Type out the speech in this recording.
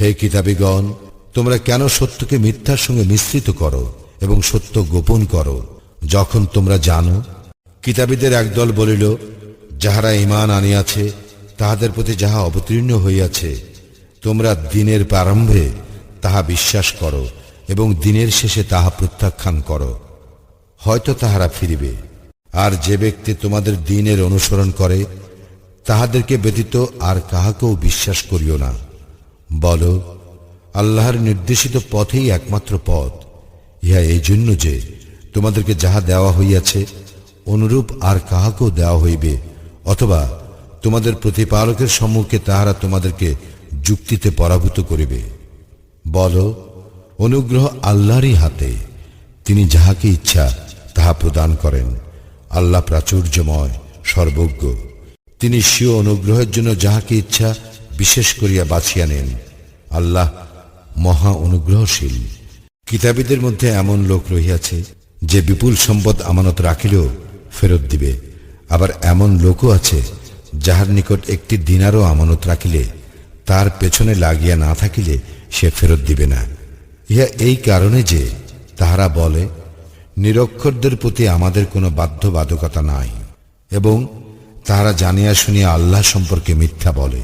হে কিতাবিগণ, তোমরা কেন সত্যকে মিথ্যার সঙ্গে মিশ্রিত করো এবং সত্য গোপন করো? যখন তোমরা জানো, কিতাবীদের একদল বলিল, যাহারা ইমান আনিয়াছে, তাহাদের প্রতি যাহা অবতীর্ণ হইয়াছে, তোমরা দিনের প্রারম্ভে তাহা বিশ্বাস করো এবং দিনের শেষে তাহা প্রত্যাখ্যান করো। হয়তো তাহারা ফিরিবে। আর যে ব্যক্তি তোমাদের দিনের অনুসরণ করে, তাহাদেরকে ব্যতীত আর কাহাকেও বিশ্বাস করিও না। বলো, আল্লাহর নির্দেশিত পথেই একমাত্র পথ। ইহা এই জন্য যে তোমাদেরকে যাহা দেওয়া হইয়াছে, অনুরূপ আর কাহাকেও দেওয়া হইবে, অথবা তোমাদের প্রতিপালকের সম্মুখে তাহারা তোমাদেরকে যুক্তিতে পরাভূত করিবে। বল, অনুগ্রহ আল্লাহরই হাতে, তিনি যাহাকে ইচ্ছা তাহা প্রদান করেন। আল্লাহ প্রাচুর্যময়, সর্বজ্ঞ। তিনি স্বীয় অনুগ্রহের জন্য যাহাকে ইচ্ছা বিশেষ করিয়া বাছিয়া নেন। আল্লাহ মহা অনুগ্রহশীল। কিতাবীদের মধ্যে এমন লোক রহিয়াছে, যে বিপুল সম্পদ আমানত রাখিলেও ফেরত দিবে। আবার এমন লোকও আছে, যাহার নিকট একটি দিনারও আমানত রাখিলে, তার পেছনে লাগিয়া না থাকিলে সে ফেরত দিবে না। ইহা এই কারণে যে তাহারা বলে, নিরক্ষরদের প্রতি আমাদের কোনো বাধ্যবাধকতা নাই, এবং তাহারা জানিয়া শুনিয়া আল্লাহ সম্পর্কে মিথ্যা বলে।